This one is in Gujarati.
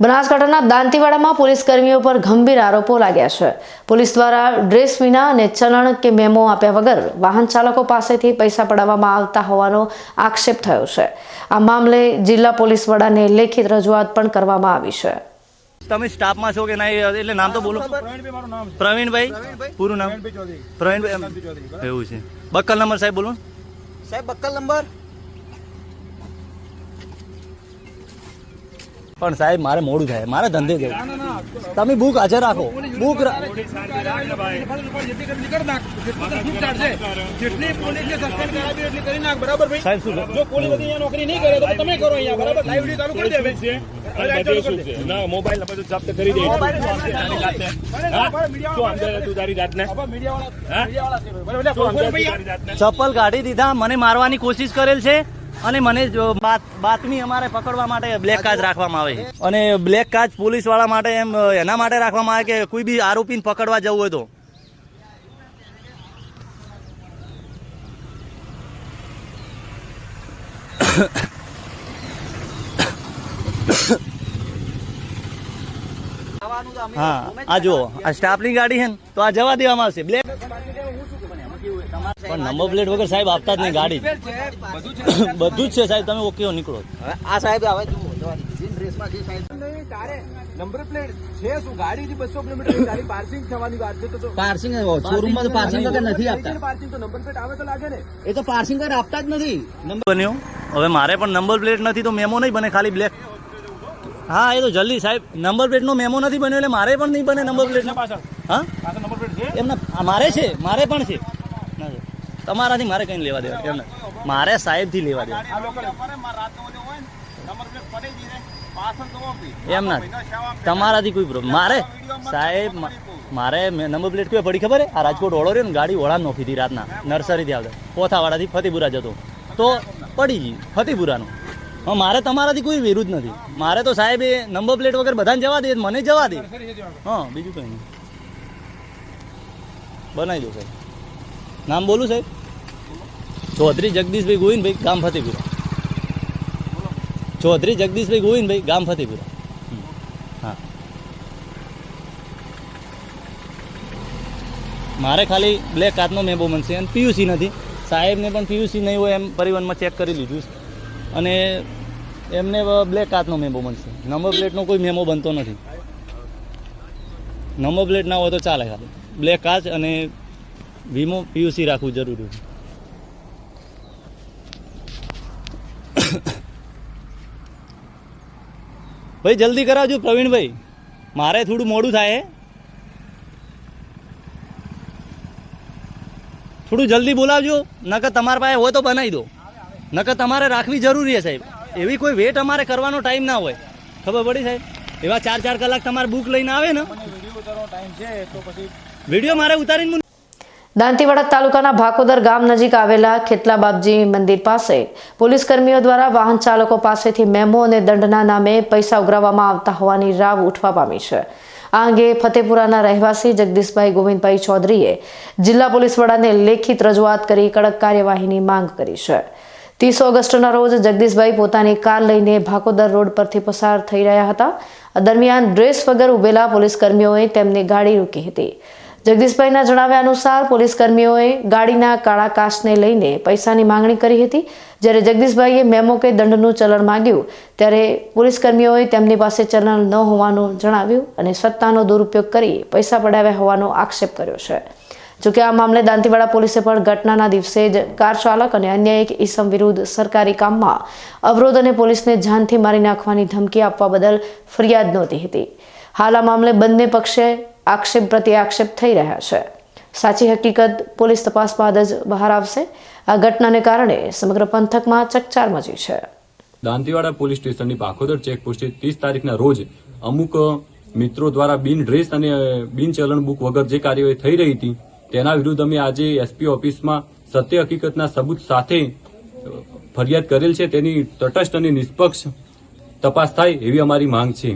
બનાસકાંઠાના દાંતીવાડામાં પોલીસ કર્મીઓ પર ગંભીર આરોપો લાગ્યા છે. પોલીસ દ્વારા ડ્રેસ વિના અને ચલણ કે મેમો આપ્યા વગર વાહન ચાલકો પાસેથી પૈસા પડાવવામાં આવતા હોવાનો આક્ષેપ થયો છે. આ મામલે જિલ્લા પોલીસ વડાને લેખિત રજૂઆત પણ કરવામાં આવી છે. તમે સ્ટાફમાં છો કે નહીં? એટલે નામ તો બોલો. પ્રવીણભાઈ? પૂરું નામ? પ્રવીણભાઈ એવું છે. બક્કલ નંબર સાહેબ બોલો સાહેબ બક્કલ નંબર? પણ સાહેબ મારે મોડું થાય. મારે ધંધે જવું તમે બુક હાજર રાખો. બુક સાહેબ શું નોકરી નહીં કરે તો તમે કરો અહીંયા બરાબર? ચાલુ કરી. ના મોબાઈલ જપ્ત કરી દે. ચપ્પલ કાઢી દીધા મને મારવાની કોશિશ કરેલ છે. અને મને બાતમી અમારે પકડવા માટે બ્લેક કાચ રાખવામાં આવે છે. અને બ્લેક કાચ પોલીસવાળા માટે એમ એના માટે રાખવામાં આવે કે કોઈ બી આરોપીને પકડવા જવું હોય તો? હા આ જુઓ આ સ્ટાફની ગાડી છે ને તો આ જવા દેવામાં આવશે. બ્લેક પણ નંબર પ્લેટ વગર સાહેબ આપતા જ નહીં ગાડી. બધું જ છે સાહેબ. તમે ઓકે નીકળો. આ સાહેબ આવે જુઓ જવાની. જીન ડ્રેસમાં જે સાહેબ નહીં, તારે નંબર પ્લેટ છે શું? ગાડીથી બસો કિલોમીટર તારી પાર્સિંગ થવાની વાત છે તો તો પાર્સિંગ શોરૂમમાં તો પાર્સિંગ વગર નથી આપતા. પાર્સિંગ તો નંબર પ્લેટ આવે તો લાગે ને. એ તો પાર્સિંગ વગર આપતા જ નથી. બન્યું. હવે મારે પણ નંબર પ્લેટ નથી તો મેમો નહીં બને ખાલી બ્લેક હા એ તો જલ્દી સાહેબ નંબર પ્લેટનો મેમો નથી બન્યો એટલે મારે પણ નહીં બને નંબર પ્લેટ હા? પાછળ નંબર પ્લેટ છે? એમના મારે છે મારે પણ છે. તમારાથી મારે કંઈ લેવા દેવા એમને. મારે સાહેબથી લેવા દેવા. આ લોકો અમારે મારા રાતનો ઓલો હોય ને નંબર પ્લેટ પડી ગઈ ને પાછળ તો આપી એમ ના. તમારાથી કોઈ પ્રોબ્લેમ મારે સાહેબ મારે મેં નંબર પ્લેટ કોઈ પડી ખબર હે? આ રાજકોટ ઓળો રહ્યો ને ગાડી ઓળા નોખી હતી રાતના નર્સરીથી આવતા. પોથાવાડાથી ફતેપુરા જતો. તો પડી ગઈ ફતેપુરાનું. હા મારે તમારાથી કોઈ વિરુદ્ધ નથી. મારે તો સાહેબ એ નંબર પ્લેટ વગર બધાને જવા દે મને જવા દે. હા બીજું કંઈ નહીં. બનાવી દો સાહેબ. નામ બોલું સાહેબ? ચૌધરી જગદીશભાઈ ગોવિંદભાઈ ગામ ફતેપુરા. ચૌધરી જગદીશભાઈ ગોવિંદભાઈ ગામ ફતેપુરા. હા. મારે ખાલી બ્લેક કાચનો મેબો બનશે અને પીયુસી નથી. સાહેબને પણ પીયુસી નહીં હોય એમ પરિવહનમાં ચેક કરી લીધું છે. અને એમને બ્લેક કાચનો મેમો બનશે નંબર પ્લેટનો કોઈ મેમો બનતો નથી. નંબર પ્લેટ ના હોય તો ચાલે ખાલી. બ્લેક કાચ અને વીમો પીયુસી રાખવું જરૂરી છે. ભાઈ જલ્દી કરાવજો પ્રવીણભાઈ. મારે થોડું મોડું થાય. થોડું જલ્દી બોલાવજો. નકર તમારા પાસે હોય તો બનાવી દો. નકર તમારે રાખવી જરૂરી છે સાહેબ. એવી કોઈ વેટ અમારે કરવાનો ટાઈમ ના હોય. ખબર પડી સાહેબ? એવા ચાર ચાર કલાક તમારે બુક લઈને આવે ને. વીડિયો મારે ઉતારીને દાંતીવાડા તાલુકાના ભાકોદર ગામ નજીક આવેલા ખેતલા બાપજી મંદિર પાસે પોલીસ કર્મીઓ દ્વારા વાહન ચાલકો પાસેથી મેમો અને દંડના નામે પૈસા ઉઘરાવવામાં આવતા હોવાની રાવ ઉઠવા પામી છે. આ અંગે ફતેપુરાના રહેવાસી જગદીશભાઈ ગોવિંદભાઈ ચૌધરીએ જિલ્લા પોલીસ વડાને લેખિત રજૂઆત કરી કડક કાર્યવાહીની માંગ કરી છે. ત્રીસ ઓગસ્ટના રોજ જગદીશભાઈ પોતાની કાર લઈને ભાકોદર રોડ પરથી પસાર થઈ રહ્યા હતા. દરમિયાન ડ્રેસ વગર ઉભેલા પોલીસ કર્મીઓએ તેમની ગાડી રોકી હતી. જગદીશભાઈના જણાવ્યા અનુસાર પોલીસ કર્મીઓએ ગાડીના કાળા કાચને લઈને પૈસાની માંગણી કરી હતી. જ્યારે જગદીશભાઈએ મેમો કે દંડનું ચલણ માંગ્યું, ત્યારે પોલીસ કર્મીઓએ તેમની પાસે ચલણ ન હોવાનું જણાવ્યું અને સત્તાનો દુરુપયોગ કરી પૈસા પડાવ્યા હોવાનો આક્ષેપ કર્યો છે. જોકે આ મામલે દાંતીવાડા પોલીસે પણ ઘટનાના દિવસે જ કાર ચાલક અને અન્ય એક ઈસમ વિરુદ્ધ સરકારી કામમાં અવરોધ અને પોલીસને જાનથી મારી નાખવાની ધમકી આપવા બદલ ફરિયાદ નહોતી હતી. હાલ આ મામલે બંને પક્ષે આક્ષેપ પ્રત્યે આક્ષેપ થઈ રહ્યા છે. સાચી હકીકત પોલીસ તપાસ બાદ જ બહાર આવશે. આ ઘટનાને કારણે સમગ્ર પંથકમાં ચકચાર મચી છે. દાંતીવાડા પોલીસ સ્ટેશનની પાખોદર ચેકપોસ્ટે ત્રીસ તારીખના રોજ અમુક મિત્રો દ્વારા બિન ડ્રેસ અને બિન ચલણ બુક વગર જે કાર્યવાહી થઈ રહી હતી, તેના વિરુદ્ધ અમે આજે એસપી ઓફિસમાં સત્ય હકીકતના સબૂત સાથે ફરિયાદ કરેલ છે. તેની તટસ્થ અને નિષ્પક્ષ તપાસ થાય એવી અમારી માંગ છે.